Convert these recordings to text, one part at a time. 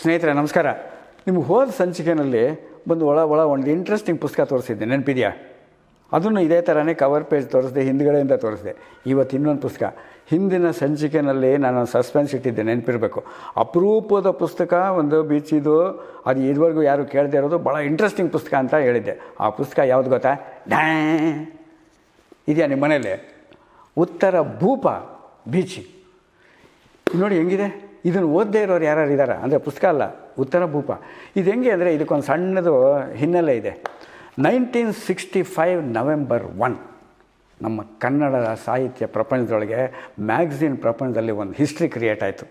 ಸ್ನೇಹಿತರೆ, ನಮಸ್ಕಾರ. ನಿಮ್ಗೆ ಹೋದ ಸಂಚಿಕೆಯಲ್ಲಿ ಬಂದು ಒಳ ಒಳ ಒಂದು ಇಂಟ್ರೆಸ್ಟಿಂಗ್ ಪುಸ್ತಕ ತೋರಿಸಿದ್ದೆ. ನೆನಪಿದೆಯಾ? ಅದನ್ನು ಇದೇ ಥರನೇ ಕವರ್ ಪೇಜ್ ತೋರಿಸಿದೆ, ಹಿಂದ್ಗಡೆಯಿಂದ ತೋರಿಸಿದೆ. ಇವತ್ತು ಇನ್ನೊಂದು ಪುಸ್ತಕ. ಹಿಂದಿನ ಸಂಚಿಕೆಯಲ್ಲಿ ನಾನು ಸಸ್ಪೆನ್ಸ್ ಇಟ್ಟಿದ್ದೆ, ನೆನಪಿರಬೇಕು. ಅಪರೂಪದ ಪುಸ್ತಕ, ಒಂದು ಬೀಚಿದು, ಅದು ಇದುವರೆಗೂ ಯಾರು ಕೇಳದೇ ಇರೋದು ಭಾಳ ಇಂಟ್ರೆಸ್ಟಿಂಗ್ ಪುಸ್ತಕ ಅಂತ ಹೇಳಿದ್ದೆ. ಆ ಪುಸ್ತಕ ಯಾವುದು ಗೊತ್ತಾ? ಡ್ಯಾ. ಇದೆಯಾ ನಿಮ್ಮ ಮನೇಲಿ? ಉತ್ತರ ಭೂಪ ಬೀಚಿ. ನೋಡಿ ಹೆಂಗಿದೆ? ಇದನ್ನು ಓದದೇ ಇರೋರು ಯಾರು ಇದ್ದಾರೆ ಅಂದರೆ ಪುಸ್ತಕ ಅಲ್ಲ, ಉತ್ತರ ಭೂಪ. ಇದು ಹೆಂಗೆ ಅಂದರೆ ಇದಕ್ಕೊಂದು ಸಣ್ಣದು ಹಿನ್ನೆಲೆ ಇದೆ. Nineteen sixty five November one, ನಮ್ಮ ಕನ್ನಡ ಸಾಹಿತ್ಯ ಪ್ರಪಂಚದೊಳಗೆ ಮ್ಯಾಗ್ಝಿನ್ ಪ್ರಪಂಚದಲ್ಲಿ ಒಂದು ಹಿಸ್ಟ್ರಿ ಕ್ರಿಯೇಟ್ ಆಯಿತು.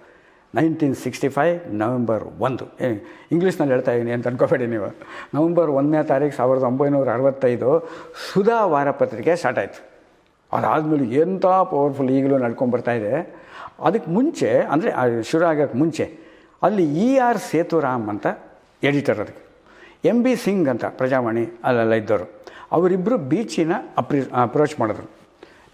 ನೈನ್ಟೀನ್ ಸಿಕ್ಸ್ಟಿ ಫೈವ್ ನವೆಂಬರ್ ಒಂದು. ಇಂಗ್ಲೀಷ್ನಲ್ಲಿ ಹೇಳ್ತಾ ಇದ್ದೀನಿ ಅಂತ ಅನ್ಕೋಬೇಡಿ ನೀವು. ನವೆಂಬರ್ ಒಂದನೇ ತಾರೀಕು ಸಾವಿರದ ಒಂಬೈನೂರ ಅರವತ್ತೈದು ಸುಧಾ ವಾರಪತ್ರಿಕೆ ಸ್ಟಾರ್ಟ್ ಆಯಿತು. ಅದಾದಮೇಲೆ ಎಂಥ ಪವರ್ಫುಲ್ ಈಗಲೂ ನಡ್ಕೊಂಡ್ಬರ್ತಾ ಇದೆ. ಅದಕ್ಕೆ ಮುಂಚೆ, ಅಂದರೆ ಶುರು ಆಗೋಕ್ಕೆ ಮುಂಚೆ, ಅಲ್ಲಿ ಇ ಆರ್ ಸೇತುರಾಮ್ ಅಂತ ಎಡಿಟರ್ ಅದಕ್ಕೆ. ಎಂ ಬಿ ಸಿಂಗ್ ಅಂತ ಪ್ರಜಾವಾಣಿ ಅಲ್ಲೆಲ್ಲ ಇದ್ದವರು. ಅವರಿಬ್ಬರು ಬೀಚಿನ ಅಪ್ರಿ, ಅಪ್ರೋಚ್ ಮಾಡಿದ್ರು.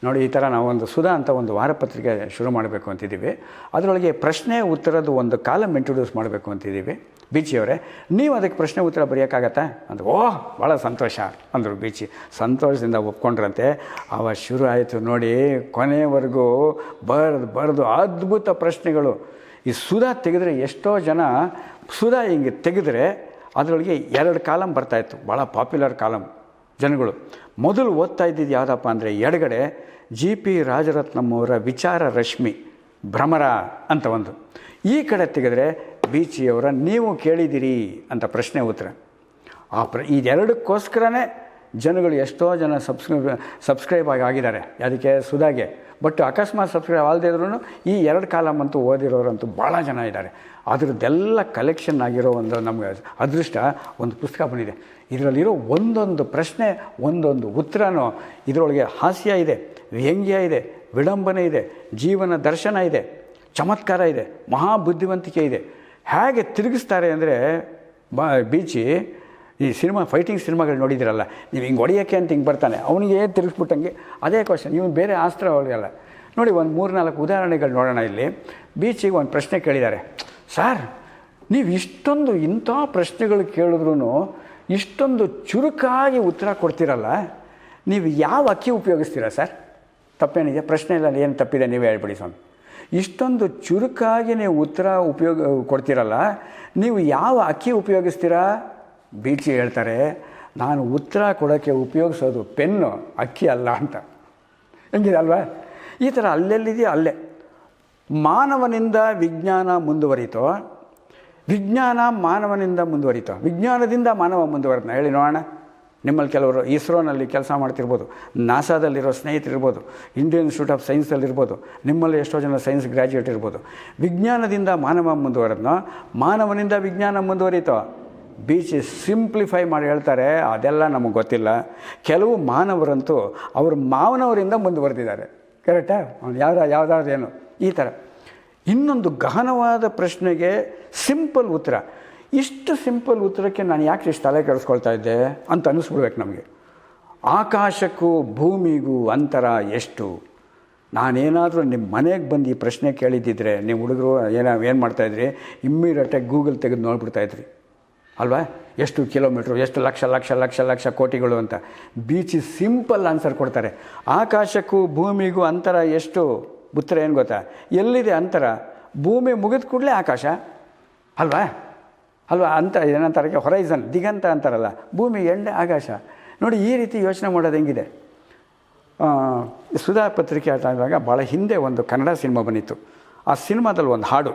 ನೋಡಿ, ಈ ಥರ ನಾವೊಂದು ಸುಧಾ ಅಂತ ಒಂದು ವಾರಪತ್ರಿಕೆ ಶುರು ಮಾಡಬೇಕು ಅಂತಿದ್ದೀವಿ. ಅದರೊಳಗೆ ಪ್ರಶ್ನೆ ಉತ್ತರದ ಒಂದು ಕಾಲಮ್ ಇಂಟ್ರೊಡ್ಯೂಸ್ ಮಾಡಬೇಕು ಅಂತಿದ್ದೀವಿ. ಬೀಚಿಯವರೇ, ನೀವು ಅದಕ್ಕೆ ಪ್ರಶ್ನೆ ಉತ್ತರ ಬರೆಯೋಕ್ಕಾಗತ್ತಾ? ಅಂದ್ರೆ ಓಹ್ ಭಾಳ ಸಂತೋಷ, ಅಂದರು ಬೀಚಿ. ಸಂತೋಷದಿಂದ ಒಪ್ಕೊಂಡ್ರಂತೆ. ಅವ ಶುರು ಆಯಿತು ನೋಡಿ, ಕೊನೆವರೆಗೂ ಬರೆದು ಬರೆದು ಅದ್ಭುತ ಪ್ರಶ್ನೆಗಳು. ಈ ಸುಧಾ ತೆಗೆದ್ರೆ ಎಷ್ಟೋ ಜನ, ಸುಧಾ ಹಿಂಗೆ ತೆಗೆದ್ರೆ ಅದರೊಳಗೆ ಎರಡು ಕಾಲಮ್ ಬರ್ತಾಯಿತ್ತು ಭಾಳ ಪಾಪ್ಯುಲರ್ ಕಾಲಮ್ ಜನಗಳು. ಮೊದಲು ಓದ್ತಾ ಇದ್ದಿದ್ದು ಯಾವುದಪ್ಪ ಅಂದರೆ ಎಡಗಡೆ ಜಿ ಪಿ ರಾಜರತ್ನಮ್ಮವರ ವಿಚಾರ ರಶ್ಮಿ, ಭ್ರಮರ ಅಂತ ಒಂದು. ಈ ಕಡೆ ತೆಗೆದ್ರೆ ಬೀಚಿಯವರ, ನೀವು ಕೇಳಿದಿರಿ ಅಂತ ಪ್ರಶ್ನೆ ಉತ್ತರ. ಆ ಪ್ರ, ಇದೆರಡಕ್ಕೋಸ್ಕರನೇ ಜನಗಳು ಎಷ್ಟೋ ಜನ ಸಬ್ಸ್ಕ್ರೈಬ್ ಸಬ್ಸ್ಕ್ರೈಬ್ ಆಗಿ ಆಗಿದ್ದಾರೆ. ಅದಕ್ಕೆ ಸುಧಾಗೆ ಬಟ್ ಅಕಸ್ಮಾತ್ ಸಬ್ಸ್ಕ್ರೈಬ್ ಆಲ್ದೇ ಇದ್ರೂ ಈ ಎರಡು ಕಾಲಮ್ ಅಂತೂ ಓದಿರೋರಂತೂ ಭಾಳ ಜನ ಇದ್ದಾರೆ. ಅದರದ್ದೆಲ್ಲ ಕಲೆಕ್ಷನ್ ಆಗಿರೋ ಒಂದು ನಮಗೆ ಅದೃಷ್ಟ, ಒಂದು ಪುಸ್ತಕ ಬಂದಿದೆ. ಇದರಲ್ಲಿರೋ ಒಂದೊಂದು ಪ್ರಶ್ನೆ, ಒಂದೊಂದು ಉತ್ತರನೂ ಇದರೊಳಗೆ ಹಾಸ್ಯ ಇದೆ, ವ್ಯಂಗ್ಯ ಇದೆ, ವಿಡಂಬನೆ ಇದೆ, ಜೀವನ ದರ್ಶನ ಇದೆ, ಚಮತ್ಕಾರ ಇದೆ, ಮಹಾಬುದ್ಧಿವಂತಿಕೆ ಇದೆ. ಹೇಗೆ ತಿರುಗಿಸ್ತಾರೆ ಅಂದರೆ, ಬಾ, ಬೀಚಿ, ಈ ಸಿನಿಮಾ ಫೈಟಿಂಗ್ ಸಿನಿಮಾಗಳು ನೋಡಿದಿರಲ್ಲ ನೀವು ಹಿಂಗೆ ಹೊಡೆಯೋಕ್ಕೆ ಅಂತ ಹಿಂಗೆ ಬರ್ತಾನೆ, ಅವನಿಗೆ ತಿರುಗಿಸ್ಬಿಟ್ಟಂಗೆ, ಅದೇ ಕ್ವಶನ್ ಇವನು ಬೇರೆ ಆಸ್ತ್ರ ಅವಳಿಗಲ್ಲ ನೋಡಿ, ಒಂದು ಮೂರು ನಾಲ್ಕು ಉದಾಹರಣೆಗಳು ನೋಡೋಣ ಇಲ್ಲಿ. ಬೀಚಿಗೆ ಒಂದು ಪ್ರಶ್ನೆ ಕೇಳಿದ್ದಾರೆ. ಸರ್, ನೀವು ಇಷ್ಟೊಂದು ಇಂಥ ಪ್ರಶ್ನೆಗಳು ಕೇಳಿದ್ರೂ ಇಷ್ಟೊಂದು ಚುರುಕಾಗಿ ಉತ್ತರ ಕೊಡ್ತೀರಲ್ಲ, ನೀವು ಯಾವ ಅಕ್ಕಿ ಉಪಯೋಗಿಸ್ತೀರಾ, ಸರ್? ತಪ್ಪೇನಿದೆ, ಪ್ರಶ್ನೆ ಇಲ್ಲ, ಏನು ತಪ್ಪಿದೆ, ನೀವೇ ಹೇಳ್ಬಿಡಿ ಸ್ವಾಮಿ. ಇಷ್ಟೊಂದು ಚುರುಕಾಗಿ ನೀವು ಉತ್ತರ ಉಪಯೋಗ, ಕೊಡ್ತೀರಲ್ಲ? ನೀವು ಯಾವ ಅಕ್ಕಿ ಉಪಯೋಗಿಸ್ತೀರಾ? ಬೀಚಿ ಹೇಳ್ತಾರೆ, ನಾನು ಉತ್ತರ ಕೊಡೋಕ್ಕೆ ಉಪಯೋಗಿಸೋದು ಪೆನ್ನು, ಅಕ್ಕಿ ಅಲ್ಲ ಅಂತ. ಹೆಂಗಿದೆ ಅಲ್ವಾ? ಈ ಥರ ಅಲ್ಲೆಲ್ಲಿದೆಯೋ ಅಲ್ಲೇ. ಮಾನವನಿಂದ ವಿಜ್ಞಾನ ಮುಂದುವರಿತೋ ವಿಜ್ಞಾನ ಮಾನವನಿಂದ ಮುಂದುವರಿತೋ ವಿಜ್ಞಾನದಿಂದ ಮಾನವ ಮುಂದುವರಿತ ಹೇಳಿ ನೋಡೋಣ. ನಿಮ್ಮಲ್ಲಿ ಕೆಲವರು ಇಸ್ರೋನಲ್ಲಿ ಕೆಲಸ ಮಾಡ್ತಿರ್ಬೋದು, ನಾಸಾದಲ್ಲಿರೋ ಸ್ನೇಹಿತರಿರ್ಬೋದು ಇಂಡಿಯನ್ ಇನ್ಸ್ಟಿಟ್ಯೂಟ್ ಆಫ್ ಸೈನ್ಸಲ್ಲಿರ್ಬೋದು ನಿಮ್ಮಲ್ಲಿ ಎಷ್ಟೋ ಜನ ಸೈನ್ಸ್ ಗ್ರ್ಯಾಜುಯೇಟ್ ಇರ್ಬೋದು. ವಿಜ್ಞಾನದಿಂದ ಮಾನವ ಮುಂದುವರೆದ್ನೋ, ಮಾನವನಿಂದ ವಿಜ್ಞಾನ ಮುಂದುವರಿತೋ, ಬೀಚಿ ಸಿಂಪ್ಲಿಫೈ ಮಾಡಿ ಹೇಳ್ತಾರೆ, ಅದೆಲ್ಲ ನಮಗೆ ಗೊತ್ತಿಲ್ಲ. ಕೆಲವು ಮಾನವರಂತೂ ಅವ್ರ ಮಾವನವರಿಂದ ಮುಂದುವರೆದಿದ್ದಾರೆ. ಕರೆಕ್ಟಾ ಯಾವ್ದು ಯಾವುದಾದ್ರು ಏನು? ಈ ಥರ ಇನ್ನೊಂದು ಗಹನವಾದ ಪ್ರಶ್ನೆಗೆ ಸಿಂಪಲ್ ಉತ್ತರ. ಇಷ್ಟು ಸಿಂಪಲ್ ಉತ್ತರಕ್ಕೆ ನಾನು ಯಾಕೆ ಇಷ್ಟು ತಲೆ ಕೆಡಿಸ್ಕೊಳ್ತಾ ಇದ್ದೆ ಅಂತ ಅನ್ನಿಸ್ಬಿಡ್ಬೇಕು ನಮಗೆ. ಆಕಾಶಕ್ಕೂ ಭೂಮಿಗೂ ಅಂತರ ಎಷ್ಟು? ನಾನೇನಾದರೂ ನಿಮ್ಮ ಮನೆಗೆ ಬಂದು ಈ ಪ್ರಶ್ನೆ ಕೇಳಿದ್ದಿದ್ರೆ ನೀವು ಹುಡುಗರು ಏನ, ಏನು ಮಾಡ್ತಾಯಿದ್ರಿ ಇಮ್ಮಿಡಿಯೇಟಾಗಿ ಗೂಗಲ್ ತೆಗೆದು ನೋಡ್ಬಿಡ್ತಾಯಿದ್ರಿ ಅಲ್ವಾ? ಎಷ್ಟು ಕಿಲೋಮೀಟ್ರು ಎಷ್ಟು ಲಕ್ಷ ಲಕ್ಷ ಲಕ್ಷ ಲಕ್ಷ ಕೋಟಿಗಳು ಅಂತ. ಬೀಚ್ ಸಿಂಪಲ್ ಆನ್ಸರ್ ಕೊಡ್ತಾರೆ. ಆಕಾಶಕ್ಕೂ ಭೂಮಿಗೂ ಅಂತರ ಎಷ್ಟು? ಉತ್ತರ ಏನು ಗೊತ್ತಾ? ಎಲ್ಲಿದೆ ಅಂತರ? ಭೂಮಿ ಮುಗಿದ ಕೂಡಲೇ ಆಕಾಶ. ಅಲ್ವಾ? ಅಲ್ವಾ? ಅಂತ ಏನಂತಾರೆ ಹೊರೈಸನ್ ದಿಗಂತ ಅಂತಾರಲ್ಲ, ಭೂಮಿ ಎಣ್ಣೆ ಆಕಾಶ. ನೋಡಿ, ಈ ರೀತಿ ಯೋಚನೆ ಮಾಡೋದು ಹೆಂಗಿದೆ? ಸುಧಾ ಪತ್ರಿಕೆ ಆಟ ಆದಾಗ ಭಾಳ ಹಿಂದೆ ಒಂದು ಕನ್ನಡ ಸಿನಿಮಾ ಬಂದಿತ್ತು. ಆ ಸಿನಿಮಾದಲ್ಲಿ ಒಂದು ಹಾಡು,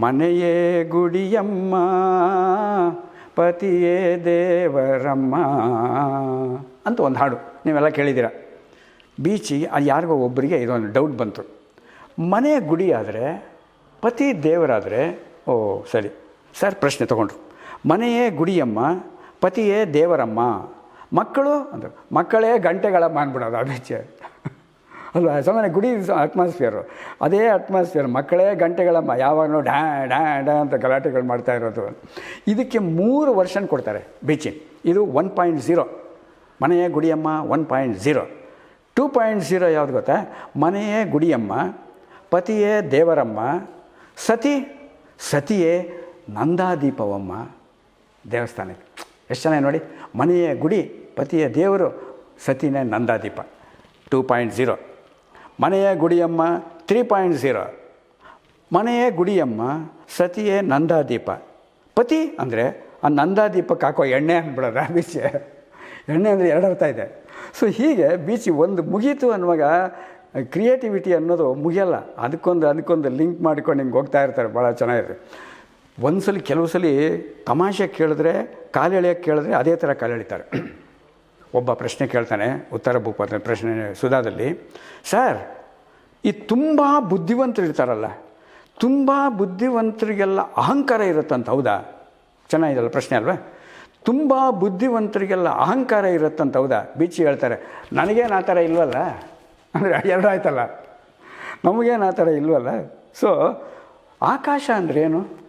ಮನೆಯೇ ಗುಡಿಯಮ್ಮ, ಪತಿಯೇ ದೇವರಮ್ಮ ಅಂತ ಒಂದು ಹಾಡು. ನೀವೆಲ್ಲ ಕೇಳಿದ್ದೀರ? ಬೀಚಿಗೆ ಅದು ಯಾರಿಗೋ ಒಬ್ಬರಿಗೆ ಇದೊಂದು ಡೌಟ್ ಬಂತು. ಮನೆ ಗುಡಿ ಆದರೆ, ಪತಿ ದೇವರಾದರೆ, ಓ, ಸರಿ. ಸರ್, ಪ್ರಶ್ನೆ ತೊಗೊಂಡ್ರು. ಮನೆಯೇ ಗುಡಿಯಮ್ಮ, ಪತಿಯೇ ದೇವರಮ್ಮ, ಮಕ್ಕಳು ಅಂದರು. ಮಕ್ಕಳೇ ಗಂಟೆಗಳಮ್ಮ ಅಂದ್ಬಿಡೋದು ಬೀಚೆ ಅಲ್ವಾ? ಸಾಮಾನ್ಯ ಗುಡಿ ಅಟ್ಮಾಸ್ಫಿಯರು ಅದೇ ಅಟ್ಮಾಸ್ಫಿಯರ್ ಮಕ್ಕಳೇ ಗಂಟೆಗಳಮ್ಮ ಯಾವಾಗಲೂ ಡ್ಯಾ ಡ್ಯಾ ಡ್ಯಾ ಅಂತ ಗಲಾಟೆಗಳು ಮಾಡ್ತಾ ಇರೋದು. ಇದಕ್ಕೆ ಮೂರು ವರ್ಷನ್ ಕೊಡ್ತಾರೆ ಬೀಚಿ. ಇದು ಒನ್ ಪಾಯಿಂಟ್ ಝೀರೋ. ಮನೆಯೇ ಗುಡಿಯಮ್ಮ, one point zero. Two point zero ಯಾವುದು ಗೊತ್ತಾ? ಮನೆಯೇ ಗುಡಿಯಮ್ಮ, ಪತಿಯೇ ದೇವರಮ್ಮ, ಸತಿ, ಸತಿಯೇ ನಂದಾದೀಪವಮ್ಮ ದೇವಸ್ಥಾನ ಇದೆ. ಎಷ್ಟು ಚೆನ್ನಾಗಿ ನೋಡಿ. ಮನೆಯ ಗುಡಿ, ಪತಿಯ ದೇವರು ಸತಿನೇ ನಂದಾದೀಪ. ಟೂ ಪಾಯಿಂಟ್ ಝೀರೋ ಮನೆಯ ಗುಡಿಯಮ್ಮ ತ್ರೀ ಪಾಯಿಂಟ್ ಝೀರೋ ಮನೆಯ ಗುಡಿಯಮ್ಮ ಸತಿಯೇ ನಂದಾದೀಪ. ಪತಿ ಅಂದರೆ ಆ ನಂದಾದೀಪಕ್ಕೆ ಹಾಕೋ ಎಣ್ಣೆ ಅಂದ್ಬಿಡೋದ ಬೀಚ್. ಎಣ್ಣೆ ಅಂದರೆ ಎರಡು ಅರ್ಥ ಇದೆ. ಸೊ ಹೀಗೆ ಬೀಚ್ ಒಂದು ಮುಗೀತು ಅನ್ನುವಾಗ ಕ್ರಿಯೇಟಿವಿಟಿ ಅನ್ನೋದು ಮುಗಿಯಲ್ಲ. ಅದಕ್ಕೊಂದು ಅದಕ್ಕೊಂದು ಲಿಂಕ್ ಮಾಡ್ಕೊಂಡು ಹಿಂಗೆ ಹೋಗ್ತಾ ಇರ್ತಾರೆ. ಭಾಳ ಚೆನ್ನಾಗಿದೆ ಒಂದು ಸಲ ಕೆಲವು ಸಲ ತಮಾಷೆ ಕೇಳಿದ್ರೆ ಕಾಲು ಕೇಳಿದ್ರೆ ಅದೇ ಥರ ಕಾಲು ಎಳಿತಾರೆ ಒಬ್ಬ ಪ್ರಶ್ನೆ ಕೇಳ್ತಾನೆ, ಉತ್ತರ ಭೂಪದ ಪ್ರಶ್ನೆ ಸುಧಾದಲ್ಲಿ, ಸರ್, ಈ ತುಂಬ ಬುದ್ಧಿವಂತರು ಇರ್ತಾರಲ್ಲ, ತುಂಬ ಬುದ್ಧಿವಂತರಿಗೆಲ್ಲ ಅಹಂಕಾರ ಇರುತ್ತಂತ, ಹೌದಾ? ಚೆನ್ನಾಗಿದಲ್ಲ ಪ್ರಶ್ನೆ ಅಲ್ವಾ? ತುಂಬ ಬುದ್ಧಿವಂತರಿಗೆಲ್ಲ ಅಹಂಕಾರ ಇರುತ್ತಂತ, ಹೌದಾ? ಬೀಚಿ ಹೇಳ್ತಾರೆ, ನನಗೇನು ಆ ಥರ ಇಲ್ವಲ್ಲ? ಅಂದರೆ, ಎರಡು ಆಯ್ತಲ್ಲ. ನಮಗೇನು ಆ ಥರ ಇಲ್ವಲ್ಲ? ಸೊ ಆಕಾಶ ಅಂದ್ರೇನು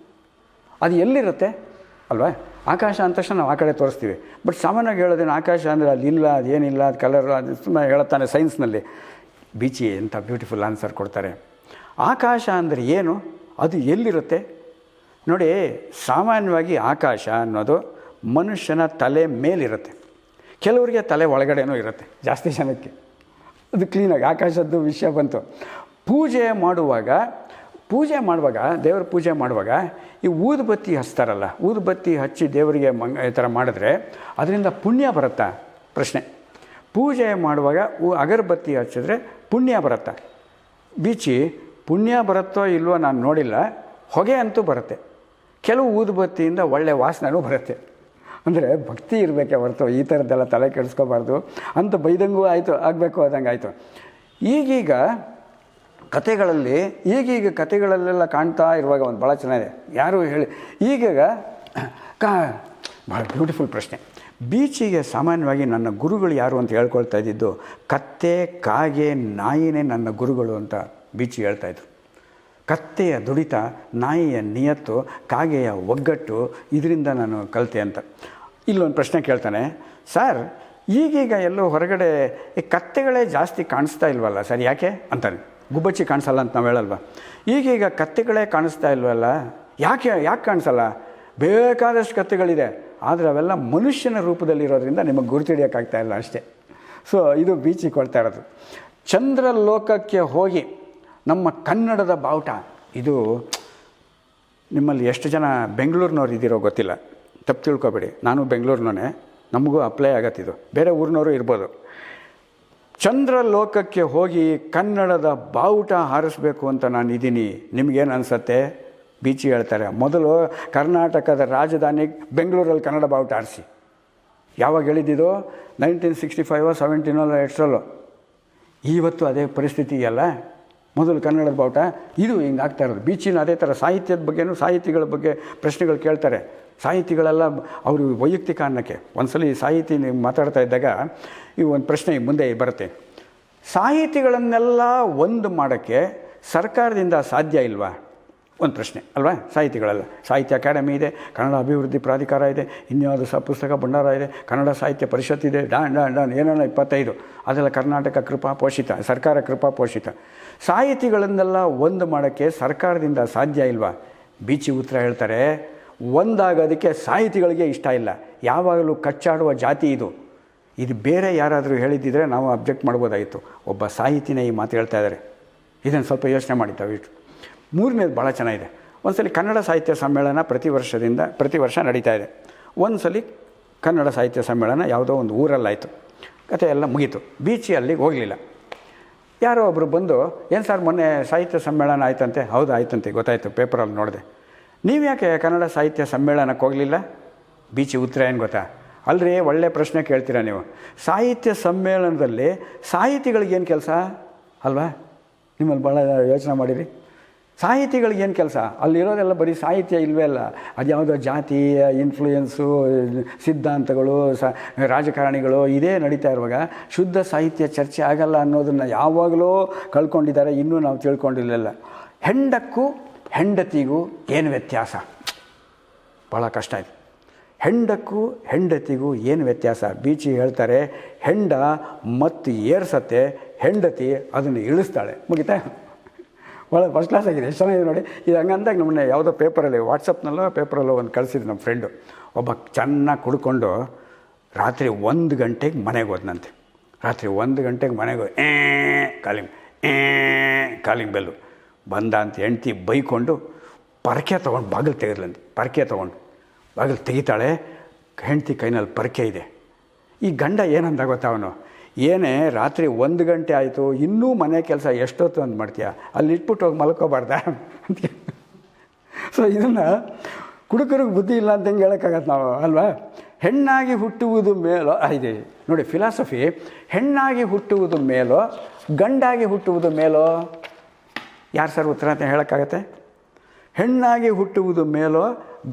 ಅದು ಎಲ್ಲಿರುತ್ತೆ? ಅಲ್ವಾ? ಆಕಾಶ ಅಂದ ತಕ್ಷಣ ನಾವು ಆ ಕಡೆ ತೋರಿಸ್ತೀವಿ. ಬಟ್ ಸಾಮಾನ್ಯವಾಗಿ ಹೇಳೋದೇನು ಆಕಾಶ ಅಂದರೆ ಅಲ್ಲಿ ಇಲ್ಲ, ಅದು ಕಲರ್ ಅದು ಸುಮ್ಮನೆ ಹೇಳುತ್ತಾನೆ ಸೈನ್ಸ್ನಲ್ಲಿ ಬೀಚಿ ಅಂತ ಬ್ಯೂಟಿಫುಲ್ ಆನ್ಸರ್ ಕೊಡ್ತಾರೆ. ಆಕಾಶ ಅಂದರೆ ಏನು? ಅದು ಎಲ್ಲಿರುತ್ತೆ? ನೋಡಿ, ಸಾಮಾನ್ಯವಾಗಿ ಆಕಾಶ ಅನ್ನೋದು ಮನುಷ್ಯನ ತಲೆ ಮೇಲಿರುತ್ತೆ. ಕೆಲವರಿಗೆ ತಲೆ ಒಳಗಡೆನೂ ಇರುತ್ತೆ, ಜಾಸ್ತಿ ಜನಕ್ಕೆ. ಅದು ಕ್ಲೀನಾಗಿ ಆಕಾಶದ್ದು ವಿಷಯ ಬಂತು. ಪೂಜೆ ಮಾಡುವಾಗ ಪೂಜೆ ಮಾಡುವಾಗ, ದೇವರ ಪೂಜೆ ಮಾಡುವಾಗ ಈ ಊದುಬತ್ತಿ ಹಚ್ತಾರಲ್ಲ ಊದುಬತ್ತಿ ಹಚ್ಚಿ ದೇವರಿಗೆ ಮಂಗ ಈ ಥರ ಮಾಡಿದ್ರೆ ಅದರಿಂದ ಪುಣ್ಯ ಬರುತ್ತಾ? ಪ್ರಶ್ನೆ. ಪೂಜೆ ಮಾಡುವಾಗ ಅಗರಬತ್ತಿ ಹಚ್ಚಿದ್ರೆ ಪುಣ್ಯ ಬರುತ್ತಾ? ಬೀಚಿ, ಪುಣ್ಯ ಬರುತ್ತೋ ಇಲ್ವೋ ನಾನು ನೋಡಿಲ್ಲ, ಹೊಗೆ ಅಂತೂ ಬರುತ್ತೆ. ಕೆಲವು ಊದುಬತ್ತಿಯಿಂದ ಒಳ್ಳೆ ವಾಸನೆನೂ ಬರುತ್ತೆ. ಅಂದರೆ ಭಕ್ತಿ ಇರಬೇಕೆ ಹೊರತು, ಈ ಥರದ್ದೆಲ್ಲ ತಲೆ ಕೆಡಿಸ್ಕೋಬಾರ್ದು. ಅಂತ ಬೈದಂಗೂ ಆಯಿತು, ಆಗಬೇಕು ಆದಂಗೆ ಆಯಿತು ಈಗೀಗ ಕತೆಗಳಲ್ಲಿ ಈಗೀಗ ಕತೆಗಳಲ್ಲೆಲ್ಲ ಕಾಣ್ತಾ ಇರುವಾಗ ಒಂದು ಭಾಳ ಚೆನ್ನಾಗಿದೆ. ಯಾರು ಹೇಳಿ, ಈಗೀಗ, ಕಾ ಭಾಳ ಬ್ಯೂಟಿಫುಲ್ ಪ್ರಶ್ನೆ. ಬೀಚಿಗೆ ಸಾಮಾನ್ಯವಾಗಿ ನನ್ನ ಗುರುಗಳು ಯಾರು ಅಂತ ಹೇಳ್ಕೊಳ್ತಾ ಇದ್ದಿದ್ದು, ಕತ್ತೆ, ಕಾಗೆ, ನಾಯಿನೇ ನನ್ನ ಗುರುಗಳು ಅಂತ ಬೀಚಿ ಹೇಳ್ತಾಯಿದ್ರು ಕತ್ತೆಯ ದುಡಿತ, ನಾಯಿಯ ನಿಯತ್ತು, ಕಾಗೆಯ ಒಗ್ಗಟ್ಟು, ಇದರಿಂದ ನಾನು ಕಲಿತೆ ಅಂತ. ಇಲ್ಲೊಂದು ಪ್ರಶ್ನೆ ಕೇಳ್ತಾನೆ, ಸರ್, ಈಗೀಗ ಎಲ್ಲೋ ಹೊರಗಡೆ ಈ ಕತ್ತೆಗಳೇ ಜಾಸ್ತಿ ಕಾಣಿಸ್ತಾ ಇಲ್ವಲ್ಲ, ಸರ್, ಯಾಕೆ? ಅಂತಾನೆ. ಗುಬ್ಬಚ್ಚಿ ಕಾಣಿಸಲ್ಲ ಅಂತ ನಾವು ಹೇಳಲ್ವ? ಈಗೀಗ ಕತ್ತೆಗಳೇ ಕಾಣಿಸ್ತಾ ಇಲ್ವಲ್ಲ? ಯಾಕೆ ಯಾಕೆ ಕಾಣಿಸಲ್ಲ? ಬೇಕಾದಷ್ಟು ಕತ್ತೆಗಳಿದೆ. ಆದರೆ ಅವೆಲ್ಲ ಮನುಷ್ಯನ ರೂಪದಲ್ಲಿರೋದ್ರಿಂದ ನಿಮಗೆ ಗುರುತಿಡಿಯೋಕ್ಕಾಗ್ತಾ ಇಲ್ಲ ಅಷ್ಟೇ. ಸೊ ಇದು ಬೀಚಿಗೆ ಕೊಡ್ತಾ ಇರೋದು. ಚಂದ್ರ ಲೋಕಕ್ಕೆ ಹೋಗಿ ನಮ್ಮ ಕನ್ನಡದ ಬಾವುಟ, ಇದು ನಿಮ್ಮಲ್ಲಿ ಎಷ್ಟು ಜನ ಬೆಂಗಳೂರಿನವ್ರು ಇದ್ದೀರೋ ಗೊತ್ತಿಲ್ಲ. ತಪ್ಪು ತಿಳ್ಕೊಬೇಡಿ. ನಾನು ಬೆಂಗಳೂರಿನೇ ನಮಗೂ ಅಪ್ಲೈ ಆಗತ್ತಿದು ಬೇರೆ ಊರಿನವರು ಇರ್ಬೋದು. ಚಂದ್ರ ಲೋಕಕ್ಕೆ ಹೋಗಿ ಕನ್ನಡದ ಬಾವುಟ ಹಾರಿಸ್ಬೇಕು ಅಂತ ನಾನು ಇದ್ದೀನಿ ನಿಮಗೇನು ಅನಿಸತ್ತೆ? ಬೀಚಿ ಹೇಳ್ತಾರೆ, ಮೊದಲು ಕರ್ನಾಟಕದ ರಾಜಧಾನಿ ಬೆಂಗಳೂರಲ್ಲಿ ಕನ್ನಡ ಬಾವುಟ ಹಾರಿಸಿ. ಯಾವಾಗ ಹೇಳಿದ್ದಿದ್ದು ನೈನ್ಟೀನ್ ಸಿಕ್ಸ್ಟಿ ಫೈವೋ ಸೆವೆಂಟೀನಲ್ಲ ಎಷ್ಟರಲ್ಲೋ ಇವತ್ತು ಅದೇ ಪರಿಸ್ಥಿತಿ ಅಲ್ಲ? ಮೊದಲು ಕನ್ನಡದ ಬಾವುಟ. ಇದು ಹಿಂಗೆ ಆಗ್ತಾ ಇರೋದು. ಬೀಚಿನ ಅದೇ ಥರ ಸಾಹಿತ್ಯದ ಬಗ್ಗೆನೂ ಸಾಹಿತಿಗಳ ಬಗ್ಗೆ ಪ್ರಶ್ನೆಗಳು ಕೇಳ್ತಾರೆ. ಸಾಹಿತಿಗಳೆಲ್ಲ ಅವರು ವೈಯಕ್ತಿಕ ಅನ್ನಕ್ಕೆ. ಒಂದ್ಸಲಿ ಸಾಹಿತಿ ನೀವು ಮಾತಾಡ್ತಾ ಇದ್ದಾಗ ಈ ಒಂದು ಪ್ರಶ್ನೆ ಮುಂದೆ ಬರುತ್ತೆ. ಸಾಹಿತಿಗಳನ್ನೆಲ್ಲ ಒಂದು ಮಾಡೋಕ್ಕೆ ಸರ್ಕಾರದಿಂದ ಸಾಧ್ಯ ಇಲ್ವಾ? ಒಂದು ಪ್ರಶ್ನೆ, ಅಲ್ವಾ? ಸಾಹಿತಿಗಳೆಲ್ಲ. ಸಾಹಿತ್ಯ ಅಕಾಡೆಮಿ ಇದೆ, ಕನ್ನಡ ಅಭಿವೃದ್ಧಿ ಪ್ರಾಧಿಕಾರ ಇದೆ, ಇನ್ಯಾವುದು ಸಹ ಪುಸ್ತಕ ಭಂಡಾರ ಇದೆ, ಕನ್ನಡ ಸಾಹಿತ್ಯ ಪರಿಷತ್ ಇದೆ, ಡಾನ್ ಡಾನ್ ಡಾನ್ ಏನೋ ಇಪ್ಪತ್ತೈದು. ಅದೆಲ್ಲ ಕರ್ನಾಟಕ ಕೃಪಾ ಪೋಷಿತ, ಸರ್ಕಾರ ಕೃಪಾ ಪೋಷಿತ. ಸಾಹಿತಿಗಳನ್ನೆಲ್ಲ ಒಂದು ಮಾಡೋಕ್ಕೆ ಸರ್ಕಾರದಿಂದ ಸಾಧ್ಯ ಇಲ್ವಾ? ಬೀಚಿ ಉತ್ತರ ಹೇಳ್ತಾರೆ, ಒಂದಾಗೋದಕ್ಕೆ ಸಾಹಿತಿಗಳಿಗೆ ಇಷ್ಟ ಇಲ್ಲ. ಯಾವಾಗಲೂ ಕಚ್ಚಾಡುವ ಜಾತಿ ಇದು. ಇದು ಬೇರೆ ಯಾರಾದರೂ ಹೇಳಿದ್ದಿದ್ರೆ ನಾವು ಅಬ್ಜೆಕ್ಟ್ ಮಾಡ್ಬೋದಾಗಿತ್ತು ಒಬ್ಬ ಸಾಹಿತಿನೇ ಈ ಮಾತು ಹೇಳ್ತಾ ಇದ್ದಾರೆ. ಇದನ್ನು ಸ್ವಲ್ಪ ಯೋಚನೆ ಮಾಡಿ ದಯವಿಟ್ಟು ಮೂರನೇದು ಭಾಳ ಚೆನ್ನಾಗಿದೆ. ಒಂದ್ಸಲಿ ಕನ್ನಡ ಸಾಹಿತ್ಯ ಸಮ್ಮೇಳನ ಪ್ರತಿ ವರ್ಷದಿಂದ, ಪ್ರತಿ ವರ್ಷ ನಡೀತಾ ಇದೆ. ಒಂದು ಸಲ ಕನ್ನಡ ಸಾಹಿತ್ಯ ಸಮ್ಮೇಳನ ಯಾವುದೋ ಒಂದು ಊರಲ್ಲಾಯಿತು. ಕತೆ ಎಲ್ಲ ಮುಗೀತು. ಬೀಚಿ ಅಲ್ಲಿಗೆ ಹೋಗಲಿಲ್ಲ. ಯಾರೋ ಒಬ್ಬರು ಬಂದು, ಏನು ಸರ್ ಮೊನ್ನೆ ಸಾಹಿತ್ಯ ಸಮ್ಮೇಳನ ಆಯ್ತಂತೆ? ಹೌದು, ಆಯ್ತಂತೆ, ಗೊತ್ತಾಯಿತು ಪೇಪರಲ್ಲಿ ನೋಡಿದೆ. ನೀವು ಯಾಕೆ ಕನ್ನಡ ಸಾಹಿತ್ಯ ಸಮ್ಮೇಳನಕ್ಕೆ ಹೋಗಲಿಲ್ಲ? ಬೀಚಿ ಉತ್ತರ ಏನು ಗೊತ್ತಾ? ಅಲ್ರಿ, ಒಳ್ಳೆ ಪ್ರಶ್ನೆ ಕೇಳ್ತೀರಾ ನೀವು? ಸಾಹಿತ್ಯ ಸಮ್ಮೇಳನದಲ್ಲಿ ಸಾಹಿತಿಗಳಿಗೇನು ಕೆಲಸ? ಅಲ್ವಾ? ನಿಮ್ಮಲ್ಲಿ ಭಾಳ ಯೋಚನೆ ಮಾಡಿರಿ. ಸಾಹಿತಿಗಳಿಗೇನು ಕೆಲಸ? ಅಲ್ಲಿರೋದೆಲ್ಲ ಬರೀ ಸಾಹಿತ್ಯ ಇಲ್ವೇ ಅಲ್ಲ. ಅದು ಯಾವುದೋ ಜಾತಿ ಇನ್ಫ್ಲೂಯೆನ್ಸು ಸಿದ್ಧಾಂತಗಳು, ಸ, ರಾಜಕಾರಣಿಗಳು, ಇದೇ ನಡೀತಾ ಇರುವಾಗ ಶುದ್ಧ ಸಾಹಿತ್ಯ ಚರ್ಚೆ ಆಗಲ್ಲ ಅನ್ನೋದನ್ನು ಯಾವಾಗಲೂ ಕಳ್ಕೊಂಡಿದ್ದಾರೆ, ಇನ್ನೂ ನಾವು ತಿಳ್ಕೊಂಡಿಲ್ಲ ಹೆಂಡಕ್ಕೂ ಹೆಂಡತಿಗೂ ಏನು ವ್ಯತ್ಯಾಸ? ಭಾಳ ಕಷ್ಟ ಇದೆ. ಹೆಂಡಕ್ಕೂ ಹೆಂಡತಿಗೂ ಏನು ವ್ಯತ್ಯಾಸ? ಬೀಚಿ ಹೇಳ್ತಾರೆ, ಹೆಂಡ ಮತ್ತು ಏರ್ಸತ್ತೆ, ಹೆಂಡತಿ ಅದನ್ನು ಇಳಿಸ್ತಾಳೆ. ಮುಗಿತಾ? ಒಳ್ಳೆ ಫಸ್ಟ್ ಕ್ಲಾಸ್ ಆಗಿದೆ, ಎಷ್ಟು ಚೆನ್ನಾಗಿದೆ ನೋಡಿ. ಇದು ಹಂಗಂದಾಗ ನಮ್ಮನ್ನ ಯಾವುದೋ ಪೇಪರಲ್ಲಿ ವಾಟ್ಸಪ್ನಲ್ಲೋ ಪೇಪರಲ್ಲೋ ಒಂದು ಕಳಿಸಿದ್ದು ನಮ್ಮ ಫ್ರೆಂಡು ಒಬ್ಬ ಚೆನ್ನಾಗಿ ಕುಡ್ಕೊಂಡು ರಾತ್ರಿ ಒಂದು ಗಂಟೆಗೆ ಮನೆಗೆ ಹೋದ್ನಂತೆ. ರಾತ್ರಿ ಒಂದು ಗಂಟೆಗೆ ಮನೆಗೆ ಏ, ಕಾಲಿಂಗ್ ಏ, ಕಾಲಿಂಗ್ ಬೆಲ್ಲು. ಬಂದ ಅಂತ ಹೆಂಡ್ತಿ ಬೈಕೊಂಡು ಪರಕೆ ತೊಗೊಂಡು ಬಾಗಿಲು ತೆಗೆದ್ಲಂತೆ. ಪರಕೆ ತೊಗೊಂಡು. ಬಾಗಿಲು ತೆಗಿತಾಳೆ, ಹೆಂಡತಿ ಕೈನಲ್ಲಿ ಪರಕೆ ಇದೆ. ಈ ಗಂಡ ಏನಂದ ಗೊತ್ತಾ ಅವನು? ಏನೇ, ರಾತ್ರಿ ಒಂದು ಗಂಟೆ ಆಯಿತು, ಇನ್ನೂ ಮನೆ ಕೆಲಸ ಎಷ್ಟೊತ್ತು ಅಂತ ಮಾಡ್ತೀಯ? ಅಲ್ಲಿ ಇಟ್ಬಿಟ್ಟು ಹೋಗಿ ಮಲ್ಕೋಬಾರ್ದ? ಅಂತ ಸೊ ಇದನ್ನು ಕುಡುಕರಿಗೆ ಬುದ್ಧಿ ಇಲ್ಲ ಅಂತ ಹೆಂಗೆ ಹೇಳೋಕ್ಕಾಗತ್ತೆ ನಾವು, ಅಲ್ವಾ? ಹೆಣ್ಣಾಗಿ ಹುಟ್ಟುವುದು ಮೇಲೋ ಇದೆ. ನೋಡಿ ಫಿಲಾಸಫಿ ಹೆಣ್ಣಾಗಿ ಹುಟ್ಟುವುದು ಮೇಲೋ, ಗಂಡಾಗಿ ಹುಟ್ಟುವುದು ಮೇಲೋ? ಯಾರು ಸರ್ ಉತ್ತರ ಅಂತ ಹೇಳೋಕ್ಕಾಗತ್ತೆ? ಹೆಣ್ಣಾಗಿ ಹುಟ್ಟುವುದು ಮೇಲೋ,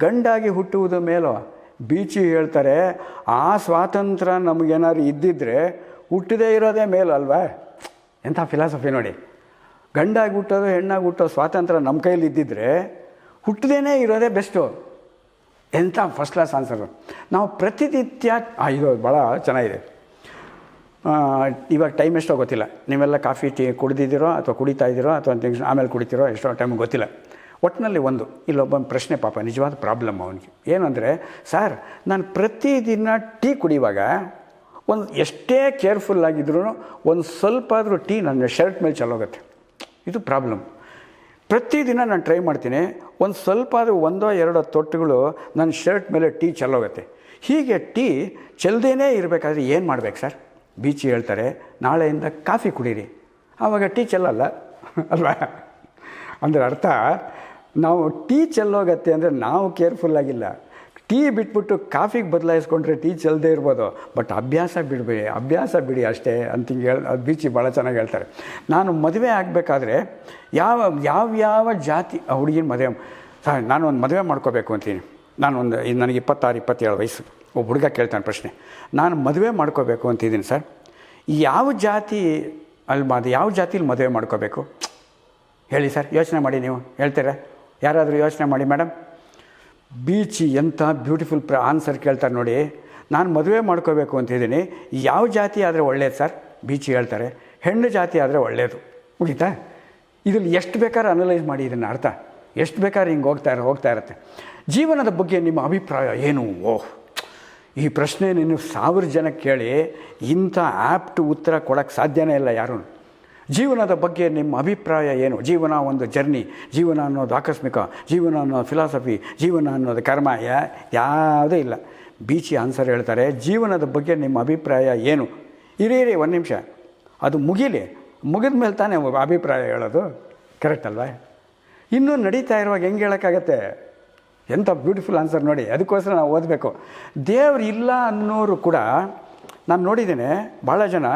ಗಂಡಾಗಿ ಹುಟ್ಟುವುದು ಮೇಲೋ? ಬೀಚಿ ಹೇಳ್ತಾರೆ, ಆ ಸ್ವಾತಂತ್ರ್ಯ ನಮಗೇನಾದ್ರು ಇದ್ದಿದ್ರೆ ಹುಟ್ಟದೇ ಇರೋದೇ ಮೇಲಲ್ವಾ ಎಂಥ ಫಿಲಾಸಫಿ ನೋಡಿ. ಗಂಡಾಗಿ ಹುಟ್ಟೋದು, ಹೆಣ್ಣಾಗಿ ಹುಟ್ಟೋ ಸ್ವಾತಂತ್ರ್ಯ ನಮ್ಮ ಕೈಯಲ್ಲಿ ಇದ್ದಿದ್ರೆ ಹುಟ್ಟದೇನೆ ಇರೋದೇ ಬೆಸ್ಟು ಎಂಥ ಫಸ್ಟ್ ಕ್ಲಾಸ್ ಆನ್ಸರು ನಾವು ಪ್ರತಿನಿತ್ಯ ಇದು ಭಾಳ ಚೆನ್ನಾಗಿದೆ. ಇವಾಗ ಟೈಮ್ ಎಷ್ಟೋ ಗೊತ್ತಿಲ್ಲ. ನೀವೆಲ್ಲ ಕಾಫಿ, ಟೀ ಕುಡಿದಿದ್ದೀರೋ ಅಥವಾ ಕುಡಿತಾ ಇದ್ದೀರೋ ಅಥವಾ ಆಮೇಲೆ ಕುಡಿತೀರೋ ಎಷ್ಟೋ ಟೈಮ್ ಗೊತ್ತಿಲ್ಲ. ಒಟ್ಟಿನಲ್ಲಿ ಒಂದು, ಇಲ್ಲೊಬ್ಬ ಪ್ರಶ್ನೆ ಪಾಪ, ನಿಜವಾದ ಪ್ರಾಬ್ಲಮ್ ಅವನಿಗೆ. ಏನಂದರೆ, ಸರ್, ನಾನು ಪ್ರತಿದಿನ ಟೀ ಕುಡಿಯುವಾಗ ಒಂದು ಎಷ್ಟೇ ಕೇರ್ಫುಲ್ ಆಗಿದ್ರೂ ಒಂದು ಸ್ವಲ್ಪ ಆದರೂ ಟೀ ನನ್ನ ಶರ್ಟ್ ಮೇಲೆ ಚಲೋಗುತ್ತೆ ಇದು ಪ್ರಾಬ್ಲಮ್ ಪ್ರತಿದಿನ ನಾನು ಟ್ರೈ ಮಾಡ್ತೀನಿ, ಒಂದು ಸ್ವಲ್ಪ ಆದರೂ ಒಂದೋ ಎರಡೋ ತೊಟ್ಟುಗಳು ನನ್ನ ಶರ್ಟ್ ಮೇಲೆ ಟೀ ಚೆಲ್ಲೋಗುತ್ತೆ. ಹೀಗೆ ಟೀ ಚೆಲ್ಲದೇನೇ ಇರಬೇಕಾದ್ರೆ ಏನು ಮಾಡ್ಬೇಕು ಸರ್? ಬೀಚಿ ಹೇಳ್ತಾರೆ, ನಾಳೆಯಿಂದ ಕಾಫಿ ಕುಡೀರಿ. ಆವಾಗ ಟೀ ಚೆಲ್ಲಲ್ಲ, ಅಲ್ವಾ? ಅಂದರೆ ಅರ್ಥ ನಾವು ಟೀ ಚೆಲ್ಲೋಗತ್ತೆ ಅಂದರೆ ನಾವು ಕೇರ್ಫುಲ್ ಆಗಿಲ್ಲ. ಟೀ ಬಿಟ್ಬಿಟ್ಟು ಕಾಫಿಗೆ ಬದಲಾಯಿಸ್ಕೊಂಡ್ರೆ ಟೀ ಚೆಲ್ಲದೆ ಇರ್ಬೋದು. ಬಟ್ ಅಭ್ಯಾಸ ಬಿಡಬೇಡಿ, ಅಭ್ಯಾಸ ಬಿಡಿ ಅಷ್ಟೇ ಅಂತ ಹಿಂಗೆ ಹೇಳಿ, ಅದು ಬೀಚಿ ಭಾಳ ಚೆನ್ನಾಗಿ ಹೇಳ್ತಾರೆ. ನಾನು ಮದುವೆ ಆಗಬೇಕಾದ್ರೆ ಯಾವ ಯಾವ ಯಾವ ಜಾತಿ ಹುಡುಗಿನ ಮದುವೆ ಸರ್ ನಾನು ಒಂದು ಮದುವೆ ಮಾಡ್ಕೋಬೇಕು ಅಂತೀನಿ. ನಾನು ಒಂದು ನನಗೆ ಇಪ್ಪತ್ತಾರು, ಇಪ್ಪತ್ತೇಳು ವಯಸ್ಸು. ಒಬ್ಬ ಹುಡುಗ ಕೇಳ್ತಾನೆ ಪ್ರಶ್ನೆ. ನಾನು ಮದುವೆ ಮಾಡ್ಕೋಬೇಕು ಅಂತಿದ್ದೀನಿ ಸರ್. ಯಾವ ಜಾತಿ ಅಲ್ಲಿ ಅದು ಯಾವ ಜಾತಿಲಿ ಮದುವೆ ಮಾಡ್ಕೋಬೇಕು? ಹೇಳಿ ಸರ್, ಯೋಚನೆ ಮಾಡಿ ನೀವು. ಹೇಳ್ತೀರಾ? ಯಾರಾದರೂ ಯೋಚನೆ ಮಾಡಿ ಮೇಡಮ್ ಬೀಚ್ ಎಂಥ ಬ್ಯೂಟಿಫುಲ್ ಪ್ರ ಆನ್ಸರ್ ಕೇಳ್ತಾರೆ ನೋಡಿ. ನಾನು ಮದುವೆ ಮಾಡ್ಕೋಬೇಕು ಅಂತಿದ್ದೀನಿ ಯಾವ ಜಾತಿ ಆದರೆ ಒಳ್ಳೇದು ಸರ್? ಬೀಚ್ ಹೇಳ್ತಾರೆ. ಹೆಣ್ಣು ಜಾತಿ ಆದರೆ ಒಳ್ಳೆಯದು ಮುಗೀತಾ? ಇದ್ರಲ್ಲಿ ಎಷ್ಟು ಬೇಕಾದ್ರೆ ಅನಲೈಸ್ ಮಾಡಿ ಇದನ್ನು ಅರ್ಥ. ಎಷ್ಟು ಬೇಕಾದ್ರೆ ಹಿಂಗೆ ಹೋಗ್ತಾ ಇರೋ, ಹೋಗ್ತಾ ಇರುತ್ತೆ. ಜೀವನದ ಬಗ್ಗೆ ನಿಮ್ಮ ಅಭಿಪ್ರಾಯ ಏನು? ಓಹ್, ಈ ಪ್ರಶ್ನೆ ನೀನು ಸಾವಿರ ಜನಕ್ಕೆ ಕೇಳಿ ಇಂಥ ಆ್ಯಪ್ಟ್ ಉತ್ತರ ಕೊಡೋಕ್ಕೆ ಸಾಧ್ಯನೇ ಇಲ್ಲ ಯಾರೂ. ಜೀವನದ ಬಗ್ಗೆ ನಿಮ್ಮ ಅಭಿಪ್ರಾಯ ಏನು? ಜೀವನ ಒಂದು ಜರ್ನಿ ಜೀವನ ಅನ್ನೋದು ಆಕಸ್ಮಿಕ, ಜೀವನ ಅನ್ನೋದು ಫಿಲಾಸಫಿ ಜೀವನ ಅನ್ನೋದು ಕರ್ಮ ಯಾವುದೂ ಇಲ್ಲ. ಬೀಚಿ ಆನ್ಸರ್ ಹೇಳ್ತಾರೆ, ಜೀವನದ ಬಗ್ಗೆ ನಿಮ್ಮ ಅಭಿಪ್ರಾಯ ಏನು? ಇರೀರಿ ಇರಿ, ಒಂದು ನಿಮಿಷ. ಅದು ಮುಗಿಲಿ. ಮುಗಿದ ಮೇಲೆ ತಾನೇ ಅಭಿಪ್ರಾಯ ಹೇಳೋದು. ಕರೆಕ್ಟ್ ಅಲ್ವಾ? ಇನ್ನೂ ನಡೀತಾ ಇರುವಾಗ ಹೆಂಗೆ ಹೇಳೋಕ್ಕಾಗತ್ತೆ? ಎಂಥ ಬ್ಯೂಟಿಫುಲ್ ಆನ್ಸರ್ ನೋಡಿ. ಅದಕ್ಕೋಸ್ಕರ ನಾವು ಓದಬೇಕು. ದೇವ್ರು ಇಲ್ಲ ಅನ್ನೋರು ಕೂಡ, ನಾನು ನೋಡಿದ್ದೇನೆ ಭಾಳ ಜನ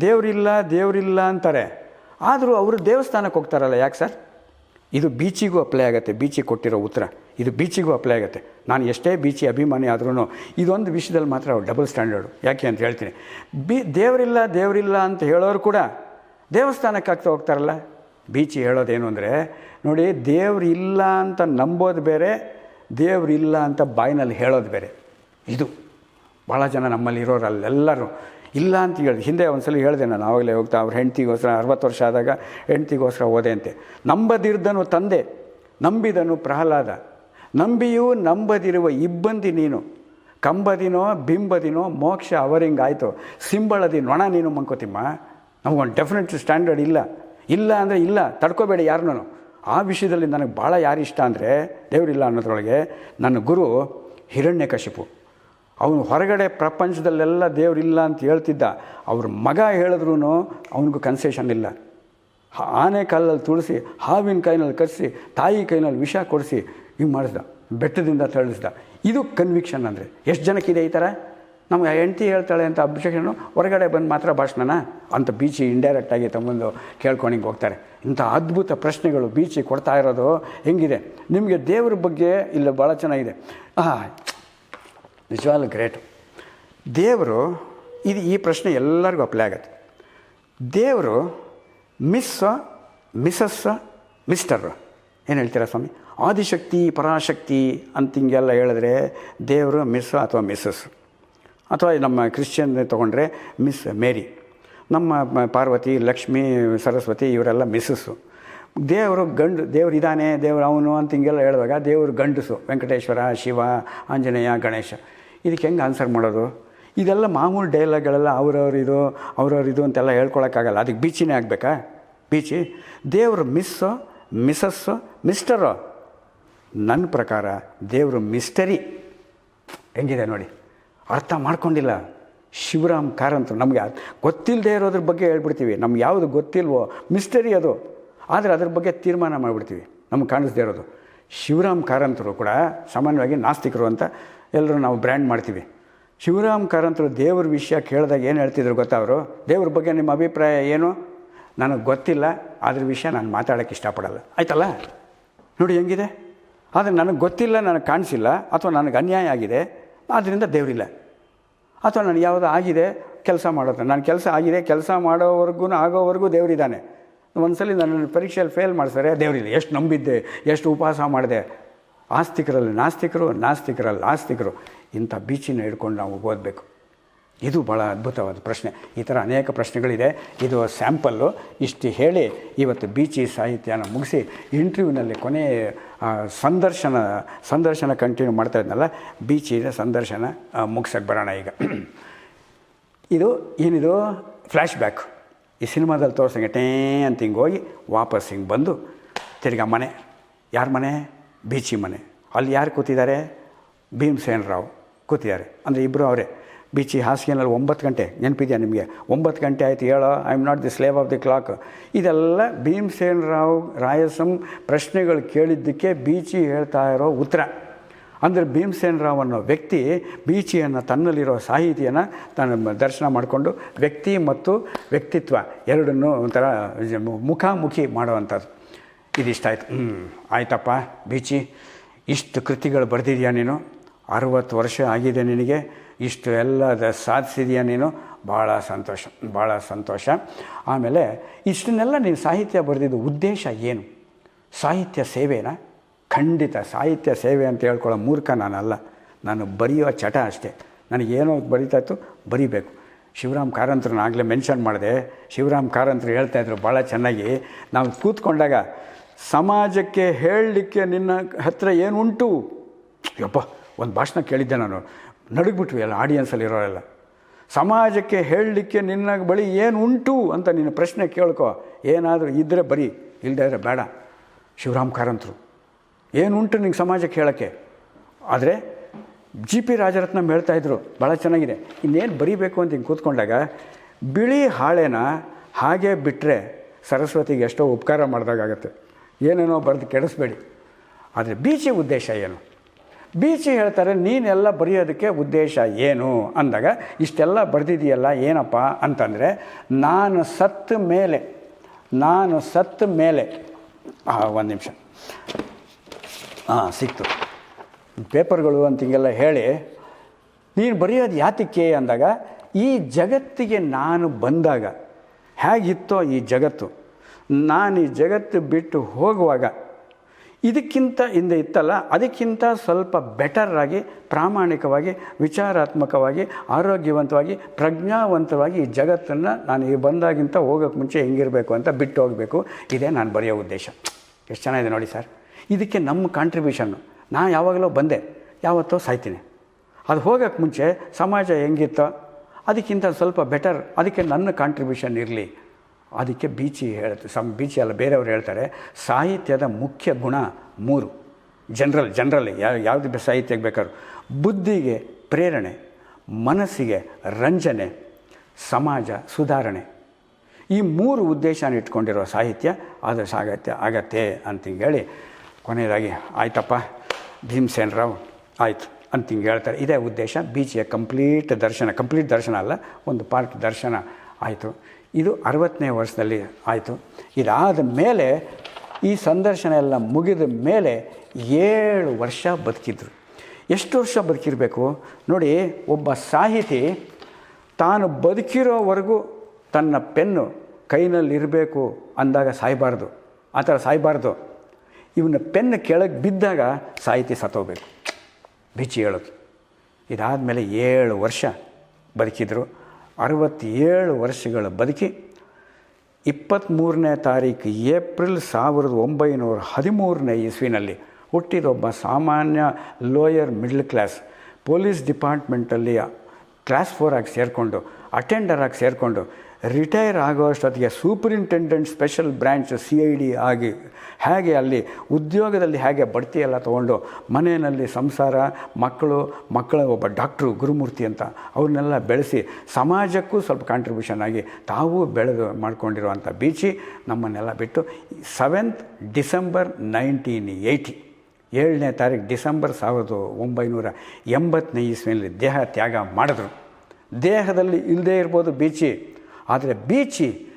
ದೇವರಿಲ್ಲ ದೇವರಿಲ್ಲ ಅಂತಾರೆ. ಆದರೂ ಅವರು ದೇವಸ್ಥಾನಕ್ಕೆ ಹೋಗ್ತಾರಲ್ಲ, ಯಾಕೆ ಸರ್? ಇದು ಬೀಚಿಗೂ ಅಪ್ಲೈ ಆಗುತ್ತೆ ಬೀಚಿಗೆ ಕೊಟ್ಟಿರೋ ಉತ್ತರ. ಇದು ಬೀಚಿಗೂ ಅಪ್ಲೈ ಆಗುತ್ತೆ. ನಾನು ಎಷ್ಟೇ ಬೀಚಿ ಅಭಿಮಾನಿ ಆದ್ರೂ ಇದೊಂದು ವಿಷಯದಲ್ಲಿ ಮಾತ್ರ ಡಬಲ್ ಸ್ಟ್ಯಾಂಡರ್ಡು ಯಾಕೆ ಅಂತ ಹೇಳ್ತೀನಿ. ಬಿ, ದೇವರಿಲ್ಲ ದೇವರಿಲ್ಲ ಅಂತ ಹೇಳೋರು ಕೂಡ ದೇವಸ್ಥಾನಕ್ಕೆ ಆಗ್ತಾ ಹೋಗ್ತಾರಲ್ಲ. ಬೀಚಿ ಹೇಳೋದೇನು ಅಂದರೆ, ನೋಡಿ ದೇವ್ರು ಇಲ್ಲ ಅಂತ ನಂಬೋದು ಬೇರೆ ದೇವ್ರು ಇಲ್ಲ ಅಂತ ಬಾಯಿನಲ್ಲಿ ಹೇಳೋದು ಬೇರೆ. ಇದು. ಭಾಳ ಜನ ನಮ್ಮಲ್ಲಿ ಇರೋರು ಅಲ್ಲೆಲ್ಲರೂ ಇಲ್ಲ ಅಂತ ಹೇಳಿದೆ ಹಿಂದೆ ಒಂದು ಸಲ ಹೇಳಿದೆ ನಾನು, ಆವಾಗಲೇ ಹೋಗ್ತಾ, ಅವ್ರ ಹೆಂಡತಿಗೋಸ್ಕರ ಅರವತ್ತು ವರ್ಷ ಆದಾಗ ಹೆಂಡ್ತಿಗೋಸ್ಕರ ಓದೆ ಅಂತೆ. ನಂಬದಿರ್ದನು ತಂದೆ, ನಂಬಿದನು ಪ್ರಹ್ಲಾದ. ನಂಬಿಯೂ ನಂಬದಿರುವ ಇಬ್ಬಂದಿ ನೀನು. ಕಂಬದಿನೋ, ಬಿಂಬದಿನೋ, ಮೋಕ್ಷ ಅವರಿಂಗಾಯ್ತು. ಸಿಂಬಳದಿ ನೊಣ ನೀನು ಮಂಕೋತಿಮ್ಮ ನಮಗೊಂದು ಡೆಫಿನೆಟ್ ಸ್ಟ್ಯಾಂಡರ್ಡ್ ಇಲ್ಲ. ಇಲ್ಲ ಅಂದರೆ ಇಲ್ಲ, ತಡ್ಕೋಬೇಡಿ ಯಾರನ್ನೂ ಆ ವಿಷಯದಲ್ಲಿ ನನಗೆ ಭಾಳ ಯಾರು ಇಷ್ಟ ಅಂದರೆ, ದೇವರಿಲ್ಲ ಅನ್ನೋದ್ರೊಳಗೆ ನನ್ನ ಗುರು ಹಿರಣ್ಯಕಶಿಪು ಅವನು ಹೊರಗಡೆ ಪ್ರಪಂಚದಲ್ಲೆಲ್ಲ ದೇವರಿಲ್ಲ ಅಂತ ಹೇಳ್ತಿದ್ದ. ಅವ್ರ ಮಗ ಹೇಳಿದ್ರೂ ಅವನಿಗೂ ಕನ್ಸೆಷನ್ ಇಲ್ಲ. ಆನೆ ಕಾಲಲ್ಲಿ ತುಳಸಿ, ಹಾವಿನ ಕೈನಲ್ಲಿ ಕರೆಸಿ, ತಾಯಿ ಕೈನಲ್ಲಿ ವಿಷ ಕೊಡಿಸಿ ಹಿಂಗೆ ಮಾಡಿಸ್ದ. ಬೆಟ್ಟದಿಂದ ತಳಿಸ್ದ ಇದು ಕನ್ವಿಕ್ಷನ್ ಅಂದರೆ. ಎಷ್ಟು ಜನಕ್ಕಿದೆ ಈ ಥರ ನಮ್ಗೆ ಹೆಂಡ್ತಿ ಹೇಳ್ತಾಳೆ ಅಂತ ಅಬ್ಜೆಕ್ಷನು ಹೊರಗಡೆ ಬಂದು ಮಾತ್ರ ಭಾಷಣನ? ಅಂತ ಬೀಚಿ ಇಂಡೈರೆಕ್ಟಾಗಿ ತಮ್ಮೊಂದು ಕೇಳ್ಕೊಂಡಿಗೆ ಹಿಂಗೆ ಹೋಗ್ತಾರೆ. ಇಂಥ ಅದ್ಭುತ ಪ್ರಶ್ನೆಗಳು ಬೀಚಿ ಕೊಡ್ತಾ ಇರೋದು ಹೆಂಗಿದೆ? ನಿಮಗೆ ದೇವ್ರ ಬಗ್ಗೆ ಇಲ್ಲ ಭಾಳ ಚೆನ್ನಾಗಿದೆ. ಹಾಂ ನಿಜವಾಗ್ಲೂ ಗ್ರೇಟು. ದೇವರು, ಇದು ಈ ಪ್ರಶ್ನೆ ಎಲ್ಲರಿಗೂ ಅಪ್ಲೈ ಆಗುತ್ತೆ. ದೇವರು ಮಿಸ್ ಮಿಸಸ್ಸ, ಮಿಸ್ಟರ್. ಏನು ಹೇಳ್ತೀರಾ ಸ್ವಾಮಿ? ಆದಿಶಕ್ತಿ, ಪರಾಶಕ್ತಿ ಅಂತ ಹಿಂಗೆಲ್ಲ ಹೇಳಿದ್ರೆ ದೇವರು ಮಿಸ್ ಅಥವಾ ಮಿಸಸ್. ಅಥವಾ ನಮ್ಮ ಕ್ರಿಶ್ಚಿಯನ್ ತೊಗೊಂಡ್ರೆ ಮಿಸ್ ಮೇರಿ. ನಮ್ಮ ಪಾರ್ವತಿ, ಲಕ್ಷ್ಮಿ, ಸರಸ್ವತಿ ಇವರೆಲ್ಲ ಮಿಸ್ಸಸ್ಸು ದೇವರು ಗಂಡು, ದೇವರು ಇದ್ದಾನೆ ದೇವರು ಅವನು ಅಂತ ಹಿಂಗೆಲ್ಲ ಹೇಳಿದಾಗ ದೇವರು ಗಂಡಸು. ವೆಂಕಟೇಶ್ವರ, ಶಿವ, ಆಂಜನೇಯ, ಗಣೇಶ. ಇದಕ್ಕೆ ಹೆಂಗೆ ಆನ್ಸರ್ ಮಾಡೋದು? ಇದೆಲ್ಲ ಮಾಮೂಲು ಡೈಲಾಗ್ಗಳೆಲ್ಲ ಅವ್ರವ್ರಿದು ಇದು, ಅವ್ರವ್ರ ಇದು ಅಂತೆಲ್ಲ ಹೇಳ್ಕೊಳಕ್ಕಾಗಲ್ಲ. ಅದಕ್ಕೆ ಬೀಚಿನೇ ಆಗಬೇಕಾ? ಬೀಚಿ? ದೇವರು ಮಿಸ್ಸು ಮಿಸಸ್ಸು ಮಿಸ್ಟರು ನನ್ನ ಪ್ರಕಾರ ದೇವರು ಮಿಸ್ಟರಿ ಹೆಂಗಿದೆ ನೋಡಿ? ಅರ್ಥ ಮಾಡ್ಕೊಂಡಿಲ್ಲ. ಶಿವರಾಮ್ ಕಾರಂತರು ನಮಗೆ ಗೊತ್ತಿಲ್ಲದೆ ಇರೋದ್ರ ಬಗ್ಗೆ ಹೇಳ್ಬಿಡ್ತೀವಿ. ನಮ್ಗೆ ಯಾವುದು ಗೊತ್ತಿಲ್ವೋ ಮಿಸ್ಟರಿ ಅದು. ಆದರೆ ಅದ್ರ ಬಗ್ಗೆ ತೀರ್ಮಾನ ಮಾಡಿಬಿಡ್ತೀವಿ. ನಮ್ಗೆ ಕಾಣಿಸ್ದೇ ಇರೋದು. ಶಿವರಾಮ್ ಕಾರಂತರು ಕೂಡ ಸಾಮಾನ್ಯವಾಗಿ ನಾಸ್ತಿಕರು ಅಂತ ಎಲ್ಲರೂ ನಾವು ಬ್ರ್ಯಾಂಡ್ ಮಾಡ್ತೀವಿ. ಶಿವರಾಮ್ ಕಾರಂತರು ದೇವ್ರ ವಿಷಯ ಕೇಳಿದಾಗ ಏನು ಹೇಳ್ತಿದ್ರು ಗೊತ್ತಾ ಅವರು? ದೇವ್ರ ಬಗ್ಗೆ ನಿಮ್ಮ ಅಭಿಪ್ರಾಯ ಏನು? ನನಗೆ ಗೊತ್ತಿಲ್ಲ ಅದ್ರ ವಿಷಯ ನಾನು ಮಾತಾಡೋಕ್ಕೆ ಇಷ್ಟಪಡಲ್ಲ. ಆಯ್ತಲ್ಲ? ನೋಡಿ ಹೆಂಗಿದೆ? ಆದರೆ ನನಗೆ ಗೊತ್ತಿಲ್ಲ, ನನಗೆ ಕಾಣಿಸಿಲ್ಲ, ಅಥವಾ ನನಗೆ ಅನ್ಯಾಯ ಆಗಿದೆ ಆದ್ದರಿಂದ ದೇವರಿಲ್ಲ. ಅಥವಾ ನನಗೆ ಯಾವುದೋ ಆಗಿದೆ, ಕೆಲಸ ಮಾಡೋದು ನಾನು ಕೆಲಸ ಆಗಿದೆ, ಕೆಲಸ ಮಾಡೋವರೆಗೂ ಆಗೋವರೆಗೂ ದೇವರಿದ್ದಾನೆ. ಸಲ ನನ್ನ ಪರೀಕ್ಷೆಯಲ್ಲಿ ಫೇಲ್ ಮಾಡ್ತಾರೆ ದೇವರಿಲ್ಲ. ಎಷ್ಟು ನಂಬಿದ್ದೆ, ಎಷ್ಟು ಉಪವಾಸ ಮಾಡಿದೆ. ಆಸ್ತಿಕರಲ್ಲಿ ನಾಸ್ತಿಕರು, ನಾಸ್ತಿಕರಲ್ಲಿ ಆಸ್ತಿಕರು. ಇಂಥ ಬೀಚಿನ ಹಿಡ್ಕೊಂಡು ನಾವು ಓದಬೇಕು. ಇದು ಭಾಳ ಅದ್ಭುತವಾದ ಪ್ರಶ್ನೆ. ಈ ಥರ ಅನೇಕ ಪ್ರಶ್ನೆಗಳಿದೆ. ಇದು ಸ್ಯಾಂಪಲ್ಲು. ಇಷ್ಟು ಹೇಳಿ ಇವತ್ತು ಬೀಚಿ ಸಾಹಿತ್ಯನ ಮುಗಿಸಿ ಇಂಟರ್ವ್ಯೂನಲ್ಲಿ ಕೊನೆ ಸಂದರ್ಶನ ಸಂದರ್ಶನ ಕಂಟಿನ್ಯೂ ಮಾಡ್ತಾ ಇದ್ನಲ್ಲ, ಬೀಚಿನ ಸಂದರ್ಶನ ಮುಗಿಸೋಕ್ಕೆ ಬರೋಣ ಈಗ. ಇದು ಏನಿದು? ಫ್ಲ್ಯಾಶ್ ಬ್ಯಾಕ್ ಈ ಸಿನಿಮಾದಲ್ಲಿ ತೋರಿಸಂಗೆ ಟೇ ಅಂತ ಹಿಂಗೆ ಹೋಗಿ ವಾಪಸ್ ಹಿಂಗೆ ಬಂದು ತಿರ್ಗಾ ಮನೆ. ಯಾರ ಮನೆ? ಬೀಚಿ ಮನೆ. ಅಲ್ಲಿ ಯಾರು ಕೂತಿದ್ದಾರೆ? ಭೀಮಸೇನ್ ರಾವ್ ಕೂತಿದ್ದಾರೆ. ಅಂದರೆ ಇಬ್ಬರು ಅವರೇ. ಬೀಚಿ ಹಾಸಿಗೆನಲ್ಲಿ ಒಂಬತ್ತು ಗಂಟೆ, ನೆನಪಿದೆಯಾ ನಿಮಗೆ? ಒಂಬತ್ತು ಗಂಟೆ ಆಯಿತು, ಹೇಳೋ I am not the slave of the clock ಇದೆಲ್ಲ ಭೀಮಸೇನ್ ರಾವ್, ರಾಯಸಂ ಪ್ರಶ್ನೆಗಳು ಕೇಳಿದ್ದಕ್ಕೆ ಬೀಚಿ ಹೇಳ್ತಾ ಇರೋ ಉತ್ತರ. ಅಂದರೆ ಭೀಮಸೇನ್ ರಾವ್ ಅನ್ನೋ ವ್ಯಕ್ತಿ ಬೀಚಿಯನ್ನು ತನ್ನಲ್ಲಿರೋ ಸಾಹಿತಿಯನ್ನು ತನ್ನ ದರ್ಶನ ಮಾಡಿಕೊಂಡು ವ್ಯಕ್ತಿ ಮತ್ತು ವ್ಯಕ್ತಿತ್ವ ಎರಡನ್ನೂ ಒಂಥರ ಮುಖಾಮುಖಿ ಮಾಡುವಂಥದ್ದು. ಇದಿಷ್ಟ ಆಯ್ತು. ಹ್ಞೂ ಆಯ್ತಪ್ಪ, ಬೀಚಿ, ಇಷ್ಟು ಕೃತಿಗಳು ಬರೆದಿದೆಯಾ ನೀನು? ಅರುವತ್ತು ವರ್ಷ ಆಗಿದೆ ನಿನಗೆ, ಇಷ್ಟು ಎಲ್ಲ ಸಾಧಿಸಿದೆಯಾ ನೀನು? ಭಾಳ ಸಂತೋಷ ಭಾಳ ಸಂತೋಷ. ಆಮೇಲೆ ಇಷ್ಟನ್ನೆಲ್ಲ ನೀನು ಸಾಹಿತ್ಯ ಬರೆದಿದ್ದು ಉದ್ದೇಶ ಏನು? ಸಾಹಿತ್ಯ ಸೇವೆನಾ? ಖಂಡಿತ ಸಾಹಿತ್ಯ ಸೇವೆ ಅಂತ ಹೇಳ್ಕೊಳ್ಳೋ ಮೂರ್ಖ ನಾನಲ್ಲ. ನಾನು ಬರೆಯೋ ಚಟ ಅಷ್ಟೇ. ನನಗೇನೋ ಬರೀತಾ ಇತ್ತು ಬರೀಬೇಕು. ಶಿವರಾಮ್ ಕಾರಂತ್ರನಾಗಲೇ ಮೆನ್ಷನ್ ಮಾಡಿದೆ. ಶಿವರಾಮ್ ಕಾರಂತರು ಹೇಳ್ತಾಯಿದ್ರು ಭಾಳ ಚೆನ್ನಾಗಿ. ನಾವು ಕೂತ್ಕೊಂಡಾಗ ಸಮಾಜಕ್ಕೆ ಹೇಳಲಿಕ್ಕೆ ನಿನ್ನ ಹತ್ರ ಏನುಂಟು? ಯಪ್ಪ, ಒಂದು ಭಾಷಣ ಕೇಳಿದ್ದೆ ನಾನು. ನಡುಗ್ಬಿಟ್ವಿ ಎಲ್ಲ ಆಡಿಯನ್ಸಲ್ಲಿ ಇರೋರೆಲ್ಲ. ಸಮಾಜಕ್ಕೆ ಹೇಳಲಿಕ್ಕೆ ನಿನ್ನ ಬಳಿ ಏನು ಉಂಟು ಅಂತ ನಿನ್ನ ಪ್ರಶ್ನೆ ಕೇಳ್ಕೊ. ಏನಾದರೂ ಇದ್ದರೆ ಬರೀ ಇಲ್ಲದೇ ಇದ್ರೆ ಬೇಡ. ಶಿವರಾಮ್ ಕಾರಂತರು. ಏನುಂಟು ನಿಂಗೆ ಸಮಾಜಕ್ಕೆ ಹೇಳೋಕ್ಕೆ? ಆದರೆ ಜಿ ಪಿ ರಾಜರತ್ನಂ ಹೇಳ್ತಾಯಿದ್ರು ಭಾಳ ಚೆನ್ನಾಗಿದೆ. ಇನ್ನೇನು ಬರೀಬೇಕು ಅಂತ ಹಿಂಗೆ ಕೂತ್ಕೊಂಡಾಗ, ಬಿಳಿ ಹಾಳೆನ ಹಾಗೆ ಬಿಟ್ಟರೆ ಸರಸ್ವತಿಗೆ ಎಷ್ಟೋ ಉಪಕಾರ ಮಾಡಿದಾಗತ್ತೆ ಏನೇನೋ ಬರೆದು ಕೆಡಿಸ್ಬೇಡಿ. ಆದರೆ ಬೀಚಿ ಉದ್ದೇಶ ಏನು? ಬೀಚಿ ಹೇಳ್ತಾರೆ, ನೀನೆಲ್ಲ ಬರೆಯೋದಕ್ಕೆ ಉದ್ದೇಶ ಏನು? ಅಂದಾಗ, ಇಷ್ಟೆಲ್ಲ ಬರೆದಿದೆಯಲ್ಲ ಏನಪ್ಪ ಅಂತಂದರೆ, ನಾನು ಸತ್ತ ಮೇಲೆ, ನಾನು ಸತ್ತ ಮೇಲೆ ಒಂದು ನಿಮಿಷ. ಹಾಂ ಸಿಕ್ತು. ಪೇಪರ್ಗಳು ಅಂತ ಹಿಂಗೆಲ್ಲ ಹೇಳಿ, ನೀನು ಬರೆಯೋದು ಯಾತಕ್ಕೆ ಅಂದಾಗ, ಈ ಜಗತ್ತಿಗೆ ನಾನು ಬಂದಾಗ, ಹೇಗಿತ್ತೋ ಈ ಜಗತ್ತು? ನಾನು ಈ ಜಗತ್ತು ಬಿಟ್ಟು ಹೋಗುವಾಗ ಇದಕ್ಕಿಂತ ಹಿಂದೆ ಇತ್ತಲ್ಲ, ಅದಕ್ಕಿಂತ ಸ್ವಲ್ಪ ಬೆಟರ್ ಆಗಿ, ಪ್ರಾಮಾಣಿಕವಾಗಿ, ವಿಚಾರಾತ್ಮಕವಾಗಿ, ಆರೋಗ್ಯವಂತವಾಗಿ, ಪ್ರಜ್ಞಾವಂತವಾಗಿ ಈ ಜಗತ್ತನ್ನು ನಾನು ಈ ಬಂದಾಗಿಂತ ಹೋಗೋಕ್ಕೆ ಮುಂಚೆ ಹೆಂಗಿರಬೇಕು ಅಂತ ಬಿಟ್ಟು ಹೋಗಬೇಕು. ಇದೇ ನಾನು ಬರೆಯೋ ಉದ್ದೇಶ. ಎಷ್ಟು ಚೆನ್ನಾಗಿದೆ ನೋಡಿ ಸರ್. ಇದಕ್ಕೆ ನಮ್ಮ ಕಾಂಟ್ರಿಬ್ಯೂಷನ್ನು ನಾನು ಯಾವಾಗಲೋ ಬಂದೆ, ಯಾವತ್ತೋ ಸಾಯ್ತೀನಿ. ಅದು ಹೋಗೋಕ್ಕೆ ಮುಂಚೆ ಸಮಾಜ ಹೆಂಗಿತ್ತೋ, ಅದಕ್ಕಿಂತ ಸ್ವಲ್ಪ ಬೆಟರ್ ಅದಕ್ಕೆ ನನ್ನ ಕಾಂಟ್ರಿಬ್ಯೂಷನ್ ಇರಲಿ. ಅದಕ್ಕೆ ಬೀಚಿ ಹೇಳುತ್ತೆ ಸಮ್ ಬೀಚಿ ಅಲ್ಲ, ಬೇರೆಯವರು ಹೇಳ್ತಾರೆ, ಸಾಹಿತ್ಯದ ಮುಖ್ಯ ಗುಣ ಮೂರು. ಜನರಲ್, ಜನರಲಿ ಯಾವ ಯಾವುದು ಸಾಹಿತ್ಯಕ್ಕೆ ಬೇಕಾದ್ರು. ಬುದ್ಧಿಗೆ ಪ್ರೇರಣೆ, ಮನಸ್ಸಿಗೆ ರಂಜನೆ, ಸಮಾಜ ಸುಧಾರಣೆ. ಈ ಮೂರು ಉದ್ದೇಶನ ಇಟ್ಕೊಂಡಿರೋ ಸಾಹಿತ್ಯ, ಅದು ಸಾಗತ್ಯ ಆಗತ್ತೆ ಅಂತ ಹೇಳಿ ಕೊನೆಯದಾಗಿ ಆಯ್ತಪ್ಪ. ಭೀಮಸೇನ್ ರಾವ್ ಆಯಿತು ಅಂತ ಹಿಂಗೆ ಹೇಳ್ತಾರೆ. ಇದೇ ಉದ್ದೇಶ, ಬೀಚಿಯ ಕಂಪ್ಲೀಟ್ ದರ್ಶನ ಕಂಪ್ಲೀಟ್ ದರ್ಶನ ಅಲ್ಲ, ಒಂದು ಪಾರ್ಟ್ ದರ್ಶನ ಆಯಿತು. ಇದು ಅರವತ್ತನೇ ವರ್ಷದಲ್ಲಿ ಆಯಿತು. ಇದಾದ ಮೇಲೆ ಈ ಸಂದರ್ಶನ ಎಲ್ಲ ಮುಗಿದ ಮೇಲೆ ಏಳು ವರ್ಷ ಬದುಕಿದ್ರು. ಎಷ್ಟು ವರ್ಷ ಬದುಕಿರಬೇಕು? ನೋಡಿ, ಒಬ್ಬ ಸಾಹಿತಿ ತಾನು ಬದುಕಿರೋವರೆಗೂ ತನ್ನ ಪೆನ್ನು ಕೈನಲ್ಲಿರಬೇಕು ಅಂದಾಗ ಸಾಯಬಾರ್ದು. ಆ ಥರ ಸಾಯಬಾರ್ದು. ಇವನ ಪೆನ್ನು ಕೆಳಗೆ ಬಿದ್ದಾಗ ಸಾಹಿತಿ ಸತ್ತೋಗ್ಬೇಕು. ಬಿಚ್ಚಿ ಹೇಳೋದು ಇದಾದಮೇಲೆ ಏಳು ವರ್ಷ ಬದುಕಿದ್ರು. ಅರವತ್ತೇಳು ವರ್ಷಗಳ ಬದುಕಿ ಇಪ್ಪತ್ತ್ಮೂರನೇ ತಾರೀಕು ಏಪ್ರಿಲ್ ಸಾವಿರದ ಒಂಬೈನೂರ ಹದಿಮೂರನೇ ಇಸ್ವಿನಲ್ಲಿ ಹುಟ್ಟಿದೊಬ್ಬ ಸಾಮಾನ್ಯ ಲೋಯರ್ ಮಿಡ್ಲ್ ಕ್ಲಾಸ್ ಪೊಲೀಸ್ ಡಿಪಾರ್ಟ್ಮೆಂಟಲ್ಲಿ ಕ್ಲಾಸ್ ಫೋರಾಗಿ ಸೇರಿಕೊಂಡು ಅಟೆಂಡರಾಗಿ ಸೇರಿಕೊಂಡು ರಿಟೈರ್ ಆಗೋ ಅಷ್ಟೊತ್ತಿಗೆ superintendent special branch C I D ಆಗಿ ಹೇಗೆ ಅಲ್ಲಿ ಉದ್ಯೋಗದಲ್ಲಿ ಹೇಗೆ ಬಡ್ತಿ ಎಲ್ಲ ತೊಗೊಂಡು ಮನೆಯಲ್ಲಿ ಸಂಸಾರ, ಮಕ್ಕಳು, ಮಕ್ಕಳ ಒಬ್ಬ ಡಾಕ್ಟ್ರು ಗುರುಮೂರ್ತಿ ಅಂತ ಅವ್ರನ್ನೆಲ್ಲ ಬೆಳೆಸಿ ಸಮಾಜಕ್ಕೂ ಸ್ವಲ್ಪ ಕಾಂಟ್ರಿಬ್ಯೂಷನ್ ಆಗಿ ತಾವೂ ಬೆಳೆದು ಮಾಡ್ಕೊಂಡಿರುವಂಥ ಬೀಚಿ ನಮ್ಮನ್ನೆಲ್ಲ ಬಿಟ್ಟು ಸೆವೆಂತ್ ಡಿಸೆಂಬರ್ ನೈನ್ಟೀನ್ ಏಯ್ಟಿ ಏಳನೇ ತಾರೀಕು ಡಿಸೆಂಬರ್ ಸಾವಿರದ ಒಂಬೈನೂರ ಎಂಬತ್ತನೇ ಇಸ್ವಿಯಲ್ಲಿ ದೇಹ ತ್ಯಾಗ ಮಾಡಿದ್ರು. ದೇಹದಲ್ಲಿ ಇಲ್ಲದೇ ಇರ್ಬೋದು ಬೀಚಿ. ಆದರೆ ಬೀಚಿ,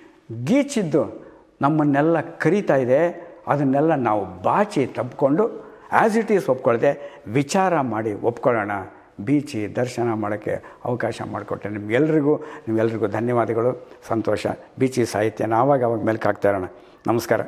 ಗೀಚಿದ್ದು ನಮ್ಮನ್ನೆಲ್ಲ ಕರೀತಾ ಇದೆ. ಅದನ್ನೆಲ್ಲ ನಾವು ಬಾಚಿ ತಬ್ಕೊಂಡು ಆ್ಯಸ್ ಇಟ್ ಈಸ್ ಒಪ್ಕೊಳ್ಳದೆ ವಿಚಾರ ಮಾಡಿ ಒಪ್ಕೊಳ್ಳೋಣ. ಬೀಚಿ ದರ್ಶನ ಮಾಡೋಕ್ಕೆ ಅವಕಾಶ ಮಾಡಿಕೊಟ್ಟೆ ನಿಮ್ಗೆಲ್ರಿಗೂ ನಿಮ್ಗೆಲ್ರಿಗೂ ಧನ್ಯವಾದಗಳು. ಸಂತೋಷ. ಬೀಚಿ ಸಾಹಿತ್ಯನ ಆವಾಗ ಅವಾಗ ಮೆಲ್ಕಾಗ್ತಾ ಇರೋಣ. ನಮಸ್ಕಾರ.